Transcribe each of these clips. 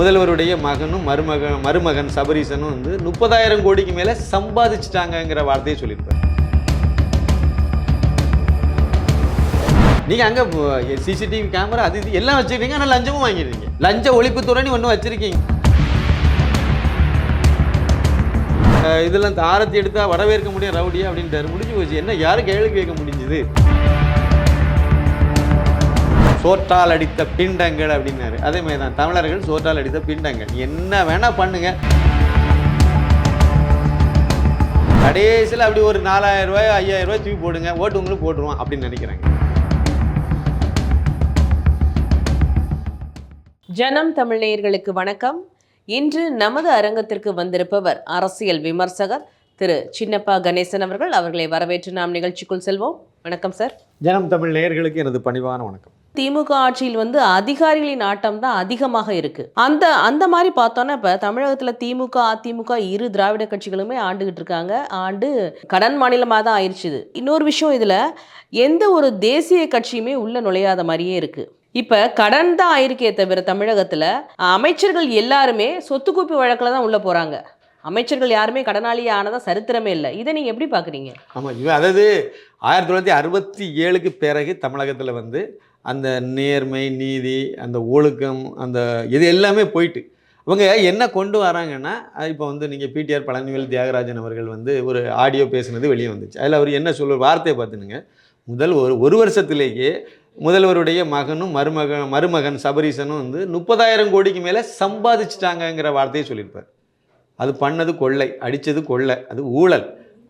முதல்வருடைய மகனும் மருமகன் மருமகன் சபரீசனும் வந்து முப்பதாயிரம் கோடிக்கு மேலே சம்பாதிச்சிட்டாங்கங்கிற வார்த்தையை சொல்லியிருப்பார். நீங்கள் அங்கே சிசிடிவி கேமரா அது இது எல்லாம் வச்சுருக்கீங்க ஆனால் லஞ்சமும் வாங்கிடுறீங்க. லஞ்ச ஒழிப்புத்துறைன்னு ஒன்று வச்சுருக்கீங்க. இதெல்லாம் இந்த ஆரத்தி எடுத்தா வரவேற்க முடியும் ரவுடியா அப்படின்ட்டு முடிஞ்சு போச்சு. என்ன யாரும் கேள்வி கேட்க முடிஞ்சுது? சோற்றால் அடித்த பிண்டங்கள் அப்படின்னாரு. அதே மாதிரி தான் தமிழர்கள் சோற்றால் அடித்த பிண்டங்கள். என்ன வேணா பண்ணுங்க. கடைசியில் அப்படி ஒரு நாலாயிரம் ரூபாய் ஐயாயிரம் ரூபாய் தூக்கி போடுங்க. ஓட்டு உங்களுக்கு போட்டுருவோம் அப்படின்னு நினைக்கிறாங்க. ஜனம் தமிழ் நேயர்களுக்கு வணக்கம். இன்று நமது அரங்கத்திற்கு வந்திருப்பவர் அரசியல் விமர்சகர் திரு சின்னப்பா கணேசன் அவர்கள். அவர்களை வரவேற்று நாம் நிகழ்ச்சிக்குள் செல்வோம். வணக்கம் சார். ஜனம் தமிழ் நேயர்களுக்கு எனது பணிவான வணக்கம். திமுக ஆட்சியில் வந்து அதிகாரிகளின் ஆட்டம் தான் அதிகமாக இருக்கு. அந்த அந்த மாதிரி பார்த்தோன்னா இப்ப தமிழகத்துல திமுக அதிமுக இரு திராவிட கட்சிகளுமே ஆண்டுகிட்டு இருக்காங்க. ஆண்டு கடன் மாநிலமாக தான் ஆயிடுச்சு இது. இன்னொரு விஷயம் இதுல எந்த ஒரு தேசிய கட்சியுமே உள்ள நுழையாத மாதிரியே இருக்கு. இப்ப கடன் தான் ஆயிருக்கே தவிர தமிழகத்துல அமைச்சர்கள் எல்லாருமே சொத்து குவிப்பு வழக்குல தான் உள்ள போறாங்க. அமைச்சர்கள் யாருமே கடனாளி ஆனதா சரித்திரமே இல்லை. இதை நீங்கள் எப்படி பார்க்குறீங்க ஆமாம் இவன் அதாவது ஆயிரத்தி தொள்ளாயிரத்தி அறுபத்தி ஏழுக்கு பிறகு தமிழகத்தில் வந்து அந்த நேர்மை நீதி அந்த ஒழுக்கம் அந்த இது எல்லாமே போயிட்டு. அவங்க என்ன கொண்டு வராங்கன்னா இப்போ வந்து நீங்கள் பிடிஆர் பழனிவேல் தியாகராஜன் அவர்கள் வந்து ஒரு ஆடியோ பேசுனது வெளியே வந்துச்சு. அதில் அவர் என்ன சொல்ல வார்த்தையை பார்த்துனுங்க. முதல் ஒரு ஒரு வருஷத்திலேயே முதல்வருடைய மகனும் மருமகன் மருமகன் சபரீசனும் வந்து முப்பதாயிரம் கோடிக்கு மேலே சம்பாதிச்சிட்டாங்கங்கிற வார்த்தையை சொல்லியிருப்பார். அது பண்ணது கொள்ளை அடித்தது கொள்ளை அது ஊழல்.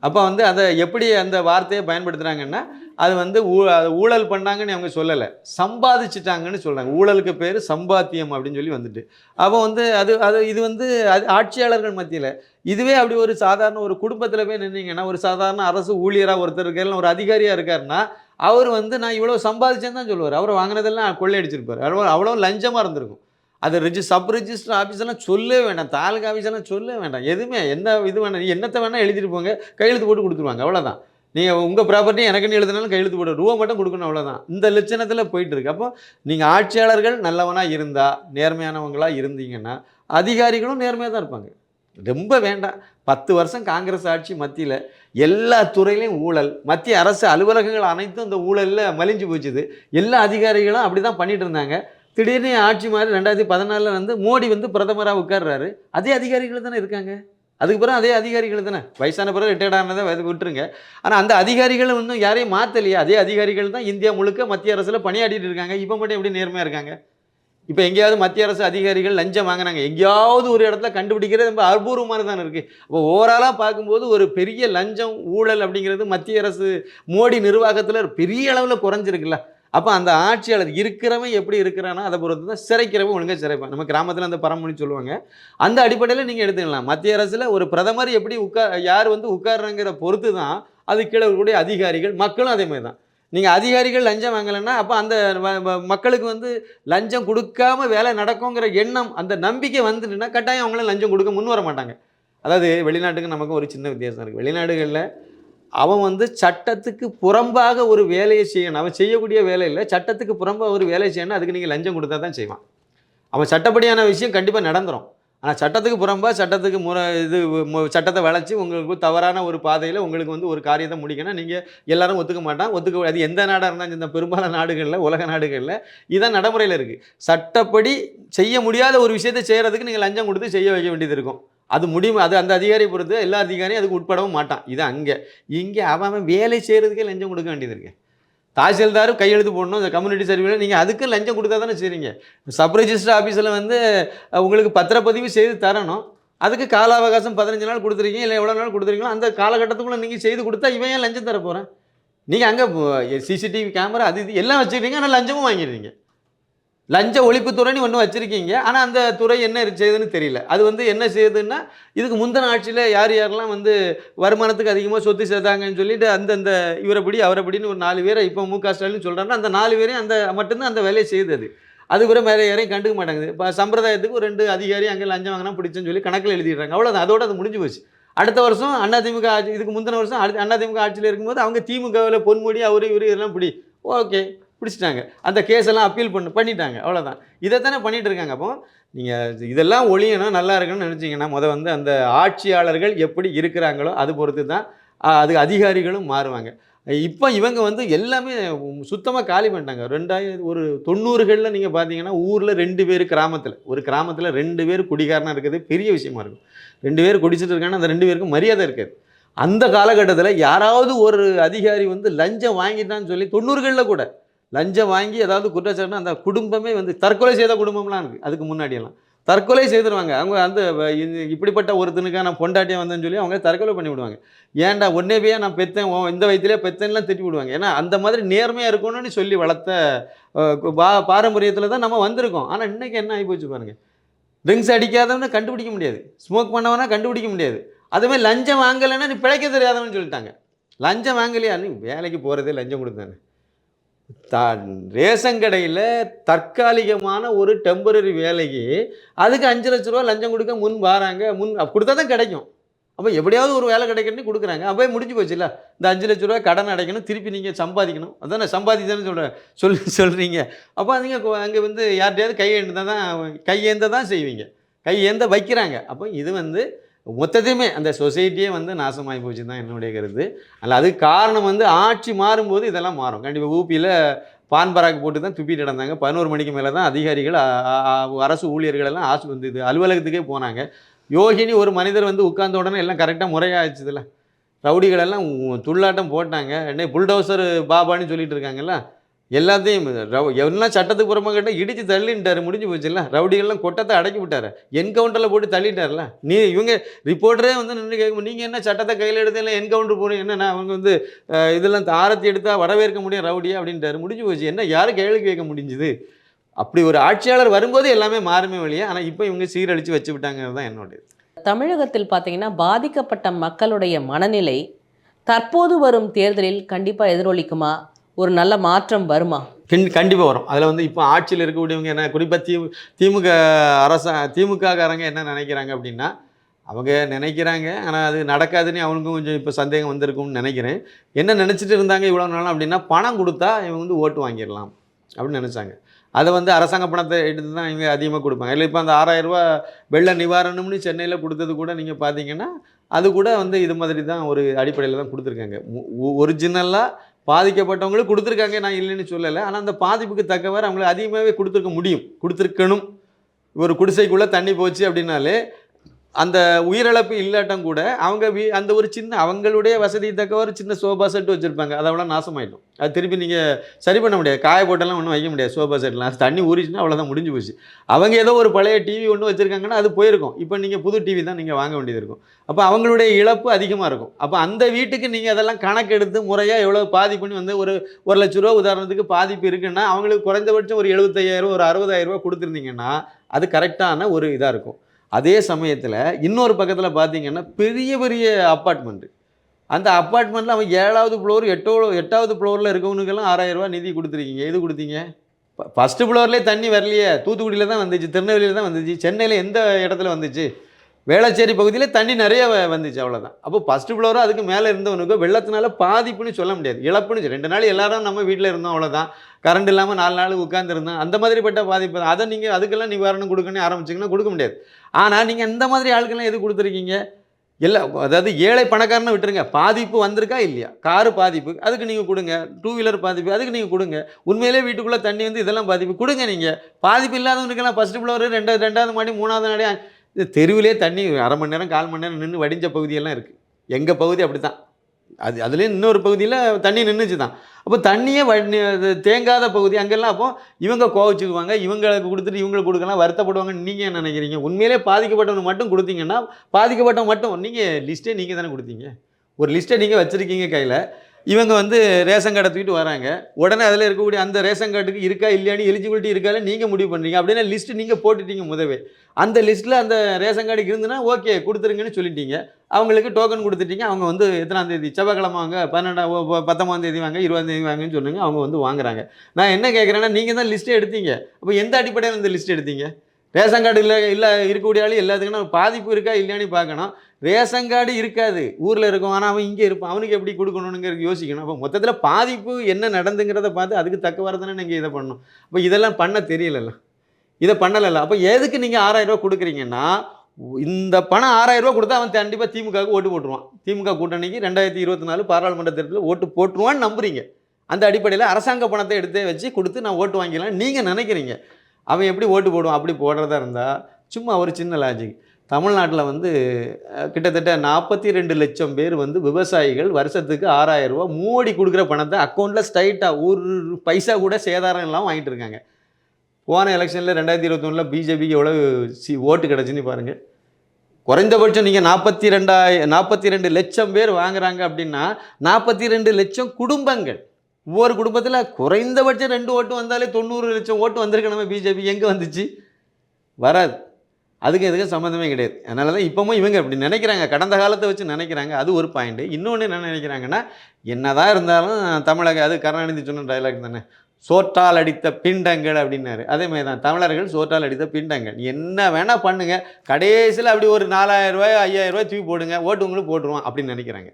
அப்போ வந்து அதை எப்படி அந்த வார்த்தையை பயன்படுத்துகிறாங்கன்னா அது வந்து ஊ அது ஊழல் பண்ணாங்கன்னு அவங்க சொல்லலை. சம்பாதிச்சிட்டாங்கன்னு சொல்கிறாங்க ஊழலுக்கு பேர் சம்பாத்தியம் அப்படின்னு சொல்லி வந்துட்டு. அப்போ வந்து அது அது இது வந்து அது ஆட்சியாளர்கள் மத்தியில் இதுவே அப்படி ஒரு சாதாரண ஒரு குடும்பத்தில் போய் நின்னீங்கன்னா ஒரு சாதாரண அரசு ஊழியராக ஒருத்தர் இருக்காரு ஒரு அதிகாரியாக இருக்காருன்னா அவர் வந்து நான் இவ்வளோ சம்பாதிச்சேன்னு தான் சொல்லுவார். அவர் வாங்கினதெல்லாம் கொள்ளையடிச்சிருப்பார். அவ்வளோ அவ்வளோ லஞ்சமாக இருந்திருக்கும். அது ரிஜி சப் ரிஜிஸ்டர் ஆஃபீஸெல்லாம் சொல்லவே வேண்டாம். தாலுகா ஆஃபீஸெல்லாம் சொல்லவே வேண்டாம். எதுவுமே எந்த இது வேணாம் என்னத்தை வேணால் எழுதிட்டு போங்க கையெழுத்து போட்டு கொடுத்துருவாங்க. அவ்வளோதான் நீங்கள் உங்கள் ப்ராப்பர்ட்டி எனக்குன்னு எழுதினாலும் கையெழுத்து போட. ரூபா மட்டும் கொடுக்கணும் அவ்வளோதான் இந்த லட்சணத்தில் போயிட்டுருக்கு. அப்போ நீங்கள் ஆட்சியாளர்கள் நல்லவனாக இருந்தால் நேர்மையானவங்களாக இருந்தீங்கன்னா அதிகாரிகளும் நேர்மையாக தான் இருப்பாங்க. ரொம்ப வேண்டாம். பத்து வருஷம் காங்கிரஸ் ஆட்சி மத்தியில் எல்லா துறையிலையும் ஊழல் மத்திய அரசு அலுவலகங்கள் அனைத்தும் இந்த ஊழலில் மலிஞ்சு போச்சுது. எல்லா அதிகாரிகளும் அப்படி தான் பண்ணிட்டு இருந்தாங்க. திடீர்னு ஆட்சி மாதிரி ரெண்டாயிரத்தி பதினாலில் வந்து மோடி வந்து பிரதமராக உட்கார்றாரு. அதே அதிகாரிகள் தானே இருக்காங்க. அதுக்கு பிறகு அதே அதிகாரிகள் தானே? வயசான பிறகு ரிட்டையர்ட் ஆனதை விட்டுருங்க. ஆனால் அந்த அதிகாரிகள் இன்னும் யாரையும் மாற்றலையே அதே அதிகாரிகள் தான் இந்தியா முழுக்க மத்திய அரசில் பணியாடிட்டு இருக்காங்க. இப்போ மட்டும் எப்படி நேர்மையாக இருக்காங்க? இப்போ எங்கேயாவது மத்திய அரசு அதிகாரிகள் லஞ்சம் வாங்கினாங்க. எங்கேயாவது ஒரு இடத்துல கண்டுபிடிக்கிறது ரொம்ப அபூர்வமாக தான் இருக்குது அப்போ ஓவராலாக பார்க்கும்போது ஒரு பெரிய லஞ்சம் ஊழல் அப்படிங்கிறது மத்திய அரசு மோடி நிர்வாகத்தில் பெரிய அளவில் குறைஞ்சிருக்குல்ல. அப்போ அந்த ஆட்சியாளர் இருக்கிறவன் எப்படி இருக்கிறானோ அதை பொறுத்து தான் சிறைக்கிறவன் ஒழுங்காக சிறைப்பான். நம்ம கிராமத்தில் அந்த பரமொழி சொல்லுவாங்க. அந்த அடிப்படையில் நீங்கள் எடுத்துக்கலாம். மத்திய அரசில் ஒரு பிரதமர் எப்படி உட்கார் யார் வந்து உட்காருங்கிற பொறுத்து தான் அது கீழே இருக்கக்கூடிய அதிகாரிகள் மக்களும் அதே மாதிரி தான். நீங்கள் அதிகாரிகள் லஞ்சம் வாங்கலைன்னா அப்போ அந்த மக்களுக்கு வந்து லஞ்சம் கொடுக்காம வேலை நடக்குங்கிற எண்ணம் அந்த நம்பிக்கை வந்துட்டுன்னா கட்டாயம் அவங்களும் லஞ்சம் கொடுக்க முன் வர மாட்டாங்க. அதாவது வெளிநாட்டுக்கு நமக்கு ஒரு சின்ன வித்தியாசம் இருக்குது வெளிநாடுகளில் அவன் வந்து சட்டத்துக்கு புறம்பாக ஒரு வேலையை செய்யணும். அவன் செய்யக்கூடிய வேலையில் சட்டத்துக்கு புறம்பாக ஒரு வேலையை செய்யணும் அதுக்கு நீங்கள் லஞ்சம் கொடுத்தா தான் செய்வான். அவன் சட்டப்படியான விஷயம் கண்டிப்பாக நடந்துடும் ஆனால் சட்டத்துக்கு புறம்பாக சட்டத்துக்கு முறை இது சட்டத்தை வளைச்சி உங்களுக்கு தவறான ஒரு பாதையில் உங்களுக்கு வந்து ஒரு காரியத்தை முடிக்கணும் நீங்கள் எல்லாரும் ஒத்துக்க மாட்டான். ஒத்துக்க அது எந்த நாடாக இருந்தாலும் இந்த பெரும்பாலான நாடுகளில் உலக நாடுகளில் இதான் நடைமுறையில் இருக்குது சட்டப்படி செய்ய முடியாத ஒரு விஷயத்தை செய்கிறதுக்கு நீங்கள் லஞ்சம் கொடுத்து செய்ய வைக்க வேண்டியது இருக்கும். அது முடியும் அது அந்த அதிகாரியை பொறுத்து எல்லா அதிகாரியும் அதுக்கு உட்படவும் மாட்டான். இது அங்கே. இங்கே அவன் வேலை செய்கிறதுக்கே லஞ்சம் கொடுக்க வேண்டியது இருக்கு. தாசில்தாரும் கையெழுத்து போடணும். இந்த கம்யூனிட்டி சர்வீஸில் நீங்கள் அதுக்கு லஞ்சம் கொடுத்தா தானே செய்றீங்க. சப் ரெஜிஸ்டர் ஆஃபீஸில் வந்து உங்களுக்கு பத்திரப்பதிவு செய்து தரணும். அதுக்கு கால அவகாசம் பதினஞ்சு நாள் கொடுத்துருக்கீங்க இல்லை எவ்வளோ நாள் கொடுத்துருக்கீங்களோ அந்த காலகட்டத்துக்குள்ளே நீங்கள் செய்து கொடுத்தா இவன் ஏன் லஞ்சம் தர போகிறேன் நீங்கள் அங்கே சிசிடிவி கேமரா அது இது எல்லாம் வச்சுருக்கீங்க ஆனால் லஞ்சமும் வாங்கிடுறீங்க. லஞ்ச ஒழிப்புத்துறைன்னு ஒன்று வச்சுருக்கீங்க. ஆனால் அந்த துறை என்ன செய்யுதுன்னு தெரியல. அது வந்து என்ன செய்யுதுன்னா இதுக்கு முந்தின ஆட்சியில் யார் யாரெல்லாம் வந்து வருமானத்துக்கு அதிகமாக சொத்து சேர்த்தாங்கன்னு சொல்லிட்டு அந்தந்த இவரைப்படி அவரைப்படின்னு ஒரு நாலு பேரை இப்போ மு க ஸ்டாலின் சொல்கிறாங்கன்னா அந்த நாலு பேரையும் அந்த மட்டும்தான் அந்த வேலையை செய்யுது அது. அது கூட யாரையும் கண்டுக்க மாட்டேங்குது இப்போ சம்பிரதாயத்துக்கு ஒரு ரெண்டு அதிகாரி அங்கே லஞ்சம் வாங்கினா பிடிச்சேன்னு சொல்லி கணக்கில் எழுதிடுறாங்க. அவ்வளோதான் அதோட அது முடிஞ்சு போச்சு. அடுத்த வருஷம் அதிமுக ஆட்சி இதுக்கு முந்தின வருஷம் அடுத்த அதிமுக ஆட்சியில் இருக்கும்போது அவங்க திமுகவில் பொன்முடி அவர் இவர் இதெல்லாம் பிடி. ஓகே. பிடிச்சிட்டாங்க. அந்த கேஸ் எல்லாம் அப்பீல் பண்ணி பண்ணிட்டாங்க. அவ்வளோதான் தானே பண்ணிட்டு இருக்காங்க. அப்போ நீங்கள் இதெல்லாம் ஒழியணும் நல்லா இருக்குன்னு நினச்சிங்கன்னா முத வந்து அந்த ஆட்சியாளர்கள் எப்படி இருக்கிறாங்களோ அது பொறுத்து தான் அது அதிகாரிகளும் மாறுவாங்க. இப்போ இவங்க வந்து எல்லாமே சுத்தமாக காலி பண்ணிட்டாங்க. ரெண்டாயிரம் ஒரு தொண்ணூறுகளில் நீங்கள் பார்த்தீங்கன்னா ஊரில் ரெண்டு பேர் கிராமத்தில். ஒரு கிராமத்தில் ரெண்டு பேர் குடிகாரனாக இருக்கிறது பெரிய விஷயமா இருக்கும். ரெண்டு பேர் குடிச்சிட்டு இருக்காங்கன்னா அந்த ரெண்டு பேருக்கும் மரியாதை இருக்காது. அந்த காலகட்டத்தில் யாராவது ஒரு அதிகாரி வந்து லஞ்சம் வாங்கிட்டான்னு சொல்லி தொண்ணூறுகளில் கூட லஞ்சம் வாங்கி ஏதாவது குற்றச்சாட்டுனா அந்த குடும்பமே வந்து தற்கொலை செய்த குடும்பம்லாம் இருக்குது அதுக்கு முன்னாடியெல்லாம். தற்கொலை செய்துருவாங்க. அவங்க அந்த இது- இப்படிப்பட்ட ஒருத்தனுக்காக நான் பொண்டாட்டியாக வந்தேன்னு சொல்லி அவங்க தற்கொலை பண்ணி விடுவாங்க. ஏன்டா ஒன்னே போய் நான் பெத்தேன் இந்த வயதிலே பெத்தேன்லாம் திட்டி விடுவாங்க. ஏன்னா அந்த மாதிரி நேர்மையாக இருக்கணும்னு சொல்லி வளர்த்த பா பாரம்பரியத்தில் தான் நம்ம வந்திருக்கோம். ஆனால் இன்னைக்கு என்ன ஆகி போச்சு பாருங்க. ட்ரிங்க்ஸ் அடிக்காதவனை கண்டுபிடிக்க முடியாது. ஸ்மோக் பண்ணவனா கண்டுபிடிக்க முடியாது. அதுமாதிரி லஞ்சம் வாங்கலைன்னா நீ பிழைக்க தெரியாதவன்னு சொல்லிட்டாங்க. லஞ்சம் வாங்கலையா? நீ வேலைக்கு போகிறதே லஞ்சம் கொடுத்தானே. தான் ரேஷன் கடையில் தற்காலிகமான ஒரு டெம்பரரி வேலைக்கு அதுக்கு அஞ்சு லட்ச ரூபா லஞ்சம் கொடுக்க முன் வராங்க. முன் கொடுத்தா தான் கிடைக்கும். அப்போ எப்படியாவது ஒரு வேலை கிடைக்கணும்னு கொடுக்குறாங்க. அப்போ முடிஞ்சு போச்சுல்ல இந்த அஞ்சு லட்ச ரூபா கடன் அடைக்கணும் திருப்பி நீங்கள் சம்பாதிக்கணும். அதானே? சம்பாதிச்சேன்னு சொல்கிறேன் சொல்லி சொல்கிறீங்க அப்போ நீங்கள் அங்கே வந்து யார்கிட்டயாவது கையேந்த தான் கையேந்த தான் செய்வீங்க. கையேந்த வைக்கிறாங்க. அப்போ இது வந்து மொத்தத்தையுமே அந்த சொசைட்டியே வந்து நாசமாகி போச்சு தான் என்னுடைய கருத்து. அதில் அதுக்கு காரணம் வந்து ஆட்சி மாறும்போது இதெல்லாம் மாறும். கண்டிப்பாக ஊபியில் பான் பராக் போட்டு தான் துப்பிட்டு நடந்தாங்க. பதினோரு மணிக்கு மேலே தான் அதிகாரிகள் அரசு ஊழியர்கள் எல்லாம் ஆசு வந்து இது அலுவலகத்துக்கே போனாங்க. யோகினி ஒரு மனிதர் வந்து உட்கார்ந்த உடனே எல்லாம் கரெக்டாக முறையாச்சுதுல ரவுடிகள் எல்லாம் துள்ளாட்டம் போட்டாங்க. என்ன புல்டோசர் பாபான்னு சொல்லிட்டு இருக்காங்கல்ல? எல்லாத்தையும் ரவ எல்லாம் சட்டத்துக்கு புறமா கேட்டால் இடித்து தள்ளின்ட்டாரு. முடிஞ்சு போச்சுல்ல? ரவுடிகள்லாம் கொட்டத்தை அடக்கி விட்டாரு. என்கவுண்டரில் போட்டு தள்ளிட்டார்ல நீ இவங்க ரிப்போர்ட்டரே வந்து நின்று கேட்கும் நீங்கள் என்ன சட்டத்தை கையில் எடுத்தீங்களா என்கவுண்டர் போகிறீங்க என்ன அவங்க வந்து இதெல்லாம் ஆரத்தி எடுத்தால் வரவேற்க முடியும் ரவுடியா? அப்படின்ட்டாரு. முடிஞ்சு போச்சு. என்ன யாரும் கேள்வி கேட்க முடிஞ்சுது? அப்படி ஒரு ஆட்சியாளர் வரும்போது எல்லாமே மாறுமே வழியா ஆனால் இப்போ இவங்க சீரழித்து வச்சு விட்டாங்கிறது தான் என்னுடைய தமிழகத்தில் பார்த்தீங்கன்னா பாதிக்கப்பட்ட மக்களுடைய மனநிலை தற்போது வரும் தேர்தலில் கண்டிப்பாக எதிரொலிக்குமா? ஒரு நல்ல மாற்றம் வருமா? கண்டிப்பாக வரும். அதில் வந்து இப்போ ஆட்சியில் இருக்கக்கூடியவங்க என்ன குறிப்பாக தி திமுக அரச திமுககாரங்க என்ன நினைக்கிறாங்க அப்படின்னா அவங்க நினைக்கிறாங்க ஆனால் அது நடக்காதுன்னு அவங்களுக்கும் கொஞ்சம் இப்போ சந்தேகம் வந்திருக்கும்னு நினைக்கிறேன். என்ன நினச்சிட்டு இருந்தாங்க இவ்வளோ நாளும் அப்படின்னா பணம் கொடுத்தா இவங்க வந்து ஓட்டு வாங்கிடலாம் அப்படின்னு நினச்சாங்க. அதை வந்து அரசாங்க பணத்தை எடுத்து தான் இவங்க அதிகமாக கொடுப்பாங்க. இல்லை இப்போ அந்த ஆறாயிரரூபா வெள்ள நிவாரணம்னு சென்னையில் கொடுத்தது கூட நீங்கள் பார்த்தீங்கன்னா அது கூட வந்து இது மாதிரி தான் ஒரு அடிப்படையில் தான் கொடுத்துருக்காங்க. ஒரிஜினலாக பாதிக்கப்பட்டவங்களுக்கு கொடுத்துருக்காங்க நான் இல்லைன்னு சொல்லலை. ஆனால் அந்த பாதிப்புக்கு தக்கவாறு அவங்களுக்கு அதிகமாகவே கொடுத்துருக்க முடியும். கொடுத்துருக்கணும். ஒரு குடிசைக்குள்ளே தண்ணி போச்சு அப்படின்னாலே அந்த உயிரிழப்பு இல்லாட்டம் கூட அவங்க வீ அந்த ஒரு சின்ன அவங்களுடைய வசதி தக்க ஒரு சின்ன சோபா செட் வச்சுருப்பாங்க. அதெல்லாம் நாசமாயிடும். அது திருப்பி நீங்கள் சரி பண்ண முடியாது. காய போட்டெல்லாம் ஒன்றும் வைக்க முடியாது சோபா செட்லாம் தண்ணி ஊறிச்சுன்னா அவ்வளோதான் முடிஞ்சு போச்சு. அவங்க ஏதோ ஒரு பழைய டிவி ஒன்று வச்சுருக்காங்கன்னா அது போயிருக்கும். இப்போ நீங்கள் புது டிவி தான் நீங்கள் வாங்க வேண்டியது இருக்கும். அப்போ அவங்களுடைய இழப்பு அதிகமாக இருக்கும். அப்போ அந்த வீட்டுக்கு நீங்கள் அதெல்லாம் கணக்கெடுத்து முறையாக எவ்வளோ பாதிப்புன்னு வந்து ஒரு ஒரு லட்ச ரூபா உதாரணத்துக்கு பாதிப்பு இருக்குன்னா அவங்களுக்கு குறைந்தபட்சம் ஒரு எழுபத்தையாயிரம் ஒரு அறுபதாயிரம் ரூபா கொடுத்துருந்தீங்கன்னா அது கரெக்டான ஒரு இதாக இருக்கும். அதே சமயத்தில் இன்னொரு பக்கத்தில் பார்த்தீங்கன்னா பெரிய பெரிய அப்பார்ட்மெண்ட்டு அந்த அப்பார்ட்மெண்ட்டில் அவன் ஏழாவது ஃப்ளோர் எட்டோ எட்டாவது ஃப்ளோரில் இருக்கவனுக்கெல்லாம் ஆறாயிரம் ரூபாய் நிதி கொடுத்துருக்கீங்க. எது கொடுத்தீங்க? ஃபஸ்ட்டு ஃப்ளோர்லேயே தண்ணி வரலையே. தூத்துக்குடியில் தான் வந்துச்சு திருநெல்வேலியில் தான் வந்துச்சு சென்னையில் எந்த இடத்துல வந்துச்சு? வேளச்சேரி பகுதியில் தண்ணி நிறைய வந்துச்சு அவ்வளோதான் அப்போ ஃபஸ்ட்டு ஃப்ளோரோ அதுக்கு மேலே இருந்தவனுக்கு வெள்ளத்தினால பாதிப்புன்னு சொல்ல முடியாது. இழப்புன்னு ரெண்டு நாள் எல்லாரும் நம்ம வீட்டில் இருந்தோம் அவ்வளோதான் கரண்ட் இல்லாமல் நாலு நாள் உட்காந்துருந்தோம் அந்த மாதிரிப்பட்ட பாதிப்பு. அதை நீங்கள் அதுக்கெல்லாம் நிவாரணம் கொடுக்கணும்னு ஆரம்பிச்சிங்கன்னா கொடுக்க முடியாது. ஆனால் நீங்கள் இந்த மாதிரி ஆளுக்கெல்லாம் எது கொடுத்துருக்கீங்க? இல்லை அதாவது ஏழை பணக்காரனை விட்டுருங்க. பாதிப்பு வந்திருக்கா? இல்லையா? காரு பாதிப்பு. அதுக்கு நீங்கள் கொடுங்க. டூ வீலர் பாதிப்பு. அதுக்கு நீங்கள் கொடுங்க. உண்மையிலே வீட்டுக்குள்ளே தண்ணி வந்து இதெல்லாம் பாதிப்பு. கொடுங்க நீங்கள் பாதிப்பு இல்லாதவனுக்கெல்லாம் ஃபஸ்ட்டு ஃப்ளோர் ரெண்டாவது ரெண்டாவது மாடி மூணாவது மாடி இந்த தெருவிலே தண்ணி அரை மணி நேரம் கால் மணி நேரம் நின்று வடிஞ்ச பகுதியெல்லாம் இருக்குது எங்கள் பகுதி அப்படி தான் அது அதுலேயும் இன்னொரு பகுதியில் தண்ணி நின்றுச்சு தான் அப்போ தண்ணியே வடி தேங்காத பகுதி. அங்கெல்லாம் அப்போ இவங்க கோவச்சுக்குவாங்க இவங்களுக்கு கொடுத்துட்டு இவங்களுக்கு கொடுக்கலாம் வருத்தப்படுவாங்கன்னு நீங்கள் நினைக்கிறீங்க? உண்மையிலே பாதிக்கப்பட்டவங்க மட்டும் கொடுத்தீங்கன்னா பாதிக்கப்பட்டவங்க மட்டும் நீங்கள் லிஸ்ட்டே நீங்கள் தானே கொடுத்தீங்க. ஒரு லிஸ்ட்டை நீங்கள் வச்சுருக்கீங்க கையில். இவங்க வந்து ரேஷன் கார்டை தூக்கிட்டு வராங்க. உடனே அதில் இருக்கக்கூடிய அந்த ரேஷன் கார்டுக்கு இருக்கா இல்லையான்னு எலிஜிபிலிட்டி இருக்கால நீங்கள் முடிவு பண்ணுறீங்க அப்படின்னா லிஸ்ட்டு நீங்கள் போட்டுட்டீங்க முதவே. அந்த லிஸ்ட்டில் அந்த ரேஷன் கார்டுக்கு இருந்துன்னா ஓகே கொடுத்துருங்கன்னு சொல்லிட்டீங்க. அவங்களுக்கு டோக்கன் கொடுத்துட்டீங்க. அவங்க வந்து எத்தனாம் தேதி? செவ்வாய்க்கிழமை வாங்க பன்னெண்டாம் பத்தொம்பதாம் தேதி வாங்க இருபதாம் தேதி வாங்கன்னு சொன்னாங்க அவங்க வந்து வாங்குறாங்க. நான் என்ன கேட்குறேன்னா நீங்கள் தான் லிஸ்ட்டே எடுத்தீங்க. அப்போ எந்த அடிப்படையில் இந்த லிஸ்ட் எடுத்தீங்க? ரேஷன் கார்டு இல்லை இல்லை இருக்கக்கூடிய ஆளு எல்லாத்துக்கும் நம்ம பாதிப்பு இருக்கா இல்லையான்னு பார்க்கணும். ரேஷன் கார்டு இருக்காது. ஊரில் இருக்கும் ஆனால் அவன் இங்கே இருப்பான். அவனுக்கு எப்படி கொடுக்கணுங்கிறது யோசிக்கணும். அப்போ மொத்தத்தில் பாதிப்பு என்ன நடந்துங்கிறத பார்த்து அதுக்கு தக்க வரதானே நீங்கள் இதை பண்ணணும். அப்போ இதெல்லாம் பண்ண தெரியலல்ல. இதை பண்ணலைல்ல. அப்போ எதுக்கு நீங்கள் ஆறாயிரம் கொடுக்குறீங்கன்னா இந்த பணம் ஆறாயிரரூவா கொடுத்தா அவன் கண்டிப்பாக திமுகவுக்கு ஓட்டு போட்டுருவான். திமுக கூட்டணிக்கு ரெண்டாயிரத்தி இருபத்தி நாலு பாராளுமன்ற தேர்தலில் ஓட்டு போட்டுருவான்னு நம்புறீங்க. அந்த அடிப்படையில் அரசாங்க பணத்தை எடுத்து வச்சு கொடுத்து நான் ஓட்டு வாங்கிக்கலாம் நீங்கள் நினைக்கிறீங்க. அவன் எப்படி ஓட்டு போடுவான் அப்படி போடுறதா இருந்தால் சும்மா ஒரு சின்ன லாஜிக் தமிழ்நாட்டில் வந்து கிட்டத்தட்ட நாற்பத்தி ரெண்டு லட்சம் பேர் வந்து விவசாயிகள் வருஷத்துக்கு ஆறாயிரம் ரூபா மோடி கொடுக்குற பணத்தை அக்கௌண்ட்டில் ஸ்ட்ரைட்டாக ஒரு பைசா கூட சேதாரம் இல்லாமல் வாங்கிட்டு இருக்காங்க. போன எலெக்ஷனில் ரெண்டாயிரத்தி இருபத்தொன்னில் பிஜேபிக்கு எவ்வளோ சி ஓட்டு கிடச்சுன்னு பாருங்கள் குறைந்தபட்சம் நீங்கள் நாற்பத்தி ரெண்டாய நாற்பத்தி ரெண்டு லட்சம் பேர் வாங்குறாங்க அப்படின்னா நாற்பத்தி ரெண்டு லட்சம் குடும்பங்கள் ஒவ்வொரு குடும்பத்தில் குறைந்தபட்சம் ரெண்டு ஓட்டு வந்தாலே தொண்ணூறு லட்சம் ஓட்டு வந்திருக்கு நம்ம பிஜேபி எங்கே வந்துச்சு? வராது. அதுக்கு எதுக்கும் சம்மந்தமே கிடையாது. அதனால தான் இப்போவும் இவங்க இப்படி நினைக்கிறாங்க. கடந்த காலத்தை வச்சு நினைக்கிறாங்க. அது ஒரு பாயிண்ட் இன்னொன்று என்ன நினைக்கிறாங்கன்னா என்னதான் இருந்தாலும் தமிழக அது கருணாநிதி சொன்ன டைலாக் தானே? சோற்றால் அடித்த பிண்டங்கள் அப்படின்னாரு. அதே மாதிரி தான் தமிழர்கள் சோற்றால் அடித்த பிண்டங்கள். என்ன வேணால் பண்ணுங்கள் கடைசியில் அப்படி ஒரு நாலாயிரம் ரூபாய் ஐயாயிரம் ரூபாய் தூக்கி போடுங்க. ஓட்டு உங்களுக்கு போட்டுருவோம் அப்படின்னு நினைக்கிறாங்க.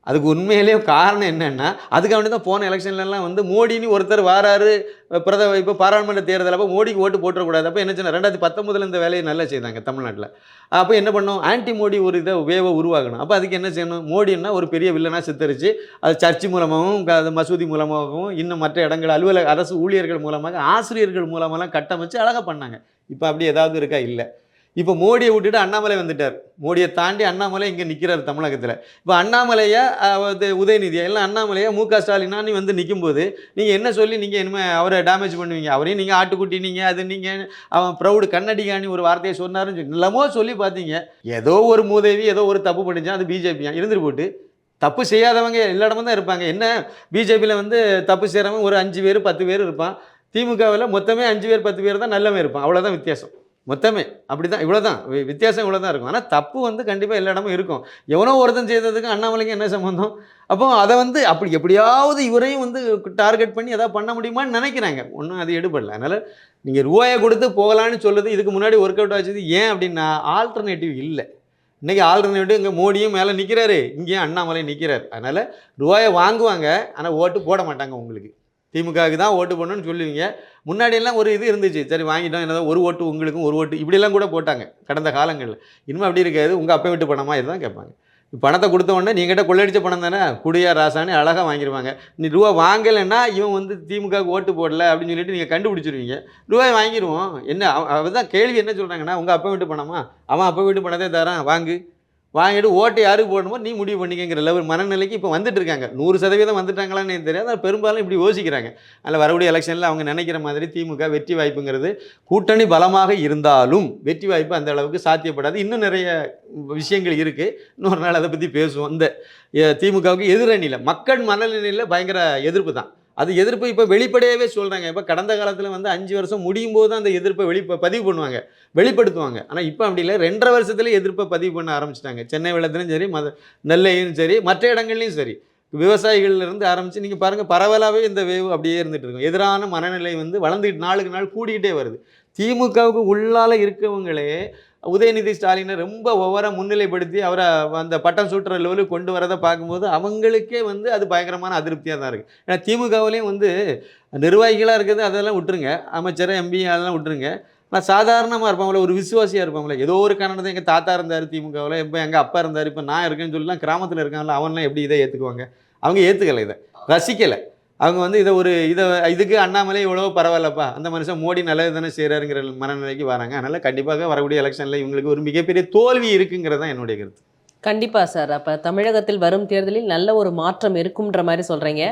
அதுக்கு உண்மையிலேயே காரணம் என்னென்னா அதுக்கு வேண்டி தான் போன எலெக்ஷன்லலாம் வந்து மோடின்னு ஒருத்தர் வராரு பிரத இப்போ பாராளுமன்ற தேர்தல் அப்போ மோடிக்கு ஓட்டு போட்டுறக்கூடாது. அப்போ என்ன சொன்ன ரெண்டாயிரத்தி பத்தொம்பதில் இந்த வேலையை நல்லா செய்தாங்க தமிழ்நாட்டில். அப்போ என்ன பண்ணோம்? ஆன்டி மோடி ஒரு இதை வேவை உருவாக்கணும். அப்போ அதுக்கு என்ன செய்யணும்? மோடின்னா ஒரு பெரிய வில்லனாக சித்தரித்து அது சர்ச்சு மூலமாகவும் க- அது மசூதி மூலமாகவும் இன்னும் மற்ற இடங்கள் அலுவலக அரசு ஊழியர்கள் மூலமாக ஆசிரியர்கள் மூலமெல்லாம் கட்டமைச்சு அழகாக பண்ணாங்க. இப்போ அப்படி ஏதாவது இருக்கா? இல்லை. இப்போ மோடியை விட்டுட்டு அண்ணாமலை வந்துட்டார். மோடியை தாண்டி அண்ணாமலை இங்கே நிற்கிறார் தமிழகத்தில். இப்போ அண்ணாமலையா வந்து உதயநிதியா இல்லை அண்ணாமலையா மு க ஸ்டாலினா நீ வந்து நிற்கும்போது நீங்கள் என்ன சொல்லி நீங்கள் இனிமேல் அவரை டேமேஜ் பண்ணுவீங்க? அவரையும் நீங்கள் ஆட்டுக்குட்டி நீங்கள் அது நீங்கள் அவன் ப்ரௌடு கண்ணடிகாணி ஒரு வார்த்தையை சொன்னாருன்னு சொல்லி நிலமோ சொல்லி பார்த்தீங்க. ஏதோ ஒரு மூதேவி ஏதோ ஒரு தப்பு பண்ணிச்சா அது பிஜேபியா இருந்துட்டு போட்டு தப்பு செய்யாதவங்க எல்லா இடமும் தான் இருப்பாங்க. என்ன பிஜேபியில் வந்து தப்பு செய்கிறவங்க ஒரு அஞ்சு பேர் பத்து பேர் இருப்பான். திமுகவில் மொத்தமே அஞ்சு பேர் பத்து பேர் தான் நல்லவன் இருப்பான். அவ்வளோதான் வித்தியாசம். மொத்தமே அப்படி தான் இவ்வளோ தான் வித்தியாசம் இவ்வளோ தான் இருக்கும். ஆனால் தப்பு வந்து கண்டிப்பாக எல்லா இடமும் இருக்கும். எவனோ ஒருத்தன் செய்ததுக்கு அண்ணாமலைக்கு என்ன சம்மந்தம் அப்போ அதை வந்து அப்படி எப்படியாவது இவரையும் வந்து டார்கெட் பண்ணி எதாவது பண்ண முடியுமான்னு நினைக்கிறாங்க. ஒன்றும் அது எடுபடல. அதனால் நீங்கள் ரூபாயை கொடுத்து போகலான்னு சொல்லுது இதுக்கு முன்னாடி ஒர்க் அவுட் ஆச்சுது ஏன் அப்படின்னா ஆல்டர்னேட்டிவ் இல்லை. இன்றைக்கி ஆல்டர்னேட்டிவ் இங்கே மோடியும் மேலே நிற்கிறாரு இங்கேயும் அண்ணாமலை நிற்கிறார் அதனால் ரூபாயை வாங்குவாங்க ஆனால் ஓட்டு போட மாட்டாங்க உங்களுக்கு. திமுகவுக்கு தான் ஓட்டு போடணும்னு சொல்லுவீங்க. முன்னாடியெல்லாம் ஒரு இது இருந்துச்சு. சரி வாங்கிட்டோம். என்னதான் ஒரு ஓட்டு உங்களுக்கும் ஒரு ஓட்டு. இப்படியெல்லாம் கூட போட்டாங்க கடந்த காலங்களில். இனிமேல் அப்படி இருக்காது. உங்கள் அப்பா விட்டு பணமாக இதுதான் கேட்பாங்க. பணத்தை கொடுத்த உடனே நீங்கிட்ட கொள்ளடிச்ச பணம் தானே? குடியா ராசான்னு அழகாக வாங்கிடுவாங்க நீ ரூபா வாங்கலைன்னா இவன் வந்து திமுக ஓட்டு போடல அப்படின்னு சொல்லிட்டு நீங்கள் கண்டுபிடிச்சிருவீங்க. ரூபாய் வாங்கிடுவோம் என்ன? அவன் தான் கேள்வி என்ன சொல்கிறாங்கன்னா உங்கள் அப்பா வீட்டு பணமா? அவன் அப்பா வீட்டு பணத்தை தரான். வாங்கு. வாங்கிட்டு ஓட்டு யாருக்கு போடணுமோ நீ முடிவு பண்ணிக்கங்கிற லெவல் மனநிலைக்கு இப்போ வந்துட்டு இருக்காங்க நூறு சதவீதம் வந்துட்டாங்களான்னு தெரியாது. ஆனால் பெரும்பாலும் இப்படி யோசிக்கிறாங்க. அதில் வரக்கூடிய எலெக்ஷனில் அவங்க நினைக்கிற மாதிரி திமுக வெற்றி வாய்ப்புங்கிறது கூட்டணி பலமாக இருந்தாலும் வெற்றி வாய்ப்பு அந்த அளவுக்கு சாத்தியப்படாது. இன்னும் நிறைய விஷயங்கள் இருக்குது இன்னொரு நாள் அதை பற்றி பேசுவோம். இந்த திமுகவுக்கு எதிரணியில் மக்கள் மனநிலையில் பயங்கர எதிர்ப்பு தான். அது எதிர்ப்பு இப்போ வெளிப்படையாகவே சொல்கிறாங்க இப்போ கடந்த காலத்தில் வந்து அஞ்சு வருஷம் முடியும் போது அந்த எதிர்ப்பை வெளி பதிவு பண்ணுவாங்க. வெளிப்படுத்துவாங்க. ஆனால் இப்போ அப்படி இல்லை. ரெண்டரை வருஷத்துல எதிர்ப்பை பதிவு பண்ண ஆரம்பிச்சிட்டாங்க. சென்னை வெள்ளத்துலையும் சரி மத நெல்லையும் சரி மற்ற இடங்கள்லையும் சரி. விவசாயிகள்லேருந்து ஆரம்பித்து நீங்கள் பாருங்கள் பரவலாகவே இந்த வேவு அப்படியே இருந்துகிட்டு இருக்கும் எதிரான மனநிலை வந்து வளர்ந்துக்கிட்டு நாளுக்கு நாள் கூடிக்கிட்டே வருது. திமுகவுக்கு உள்ளால இருக்கவங்களே உதயநிதி ஸ்டாலினை ரொம்ப ஒவ்வொரு முன்னிலைப்படுத்தி அவரை அந்த பட்டம் சூட்டுற லெவலுக்கு கொண்டு வரதை பார்க்கும்போது அவங்களுக்கே வந்து அது பயங்கரமான அதிருப்தியாக தான் இருக்குது ஏன்னா திமுகவுலேயும் வந்து நிர்வாகிகளாக இருக்குது அதெல்லாம் விட்டுருங்க. அமைச்சர் எம்பி அதெல்லாம் விட்டுருங்க. ஆனால் சாதாரணமாக இருப்பாங்களே ஒரு விசுவாசியாக இருப்பாங்களே ஏதோ ஒரு காரணத்தை எங்கள் தாத்தா இருந்தார் திமுகவில் இப்போ எங்கள் அப்பா இருந்தார் இப்போ நான் இருக்கேன்னு சொல்லலாம் கிராமத்தில் இருக்காங்களா அவன்லாம் எப்படி இதை ஏற்றுக்குவாங்க அவங்க ஏற்றுக்கலை இதை. ரசிக்கலை. அவங்க வந்து இதை ஒரு இதை இதுக்கு அண்ணாமலை இவ்வளோ பரவாயில்லப்பா. அந்த மனுஷன் மோடி நல்லது தானே செய்கிறாருங்கிற மனநிலைக்கு வராங்க. அதனால் கண்டிப்பாக வரக்கூடிய எலெக்ஷனில் இவங்களுக்கு ஒரு மிகப்பெரிய தோல்வி இருக்குங்கிறது தான் என்னுடைய கருத்து. கண்டிப்பா சார். அப்ப தமிழகத்தில் வரும் தேர்தலில் நல்ல ஒரு மாற்றம் இருக்கும்ன்ற மாதிரி சொல்றீங்க.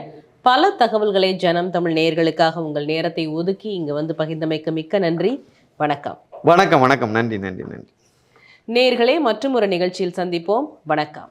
பல தகவல்களை ஜனம் தமிழ் நேயர்களுக்காக உங்கள் நேரத்தை ஒதுக்கி இங்க வந்து பகிர்ந்தமைக்கு மிக்க நன்றி. வணக்கம். வணக்கம் வணக்கம். நன்றி நன்றி நன்றி. நேயர்களே மற்றும் ஒரு நிகழ்ச்சியில் சந்திப்போம். வணக்கம்.